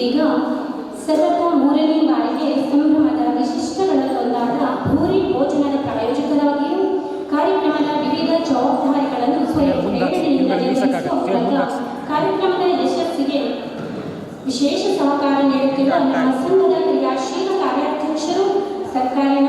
ಇದೀಗ ಸತತ ಮೂರನೇ ಬಾರಿಗೆ ಸಂಭ್ರಮದ ವಿಶಿಷ್ಟಗಳಲ್ಲೊಂದಾದ ಭೂರಿ ಭೋಜನದ ಪ್ರಾಯೋಜಕರಾಗಿಯೂ ಕಾರ್ಯಕ್ರಮದ ವಿವಿಧ ಜವಾಬ್ದಾರಿಗಳನ್ನು ಸ್ವಯಂ ಪ್ರೇರಣೆಯಿಂದ ಕಾರ್ಯಕ್ರಮದ ಯಶಸ್ಸಿಗೆ ವಿಶೇಷ ಸಹಕಾರ ನೀಡುತ್ತಿರುವ ನಮ್ಮ ಸಂಘದ ಕ್ರಿಯಾಶೀಲ ಕಾರ್ಯಾಧ್ಯಕ್ಷರು ಸರ್ಕಾರಿ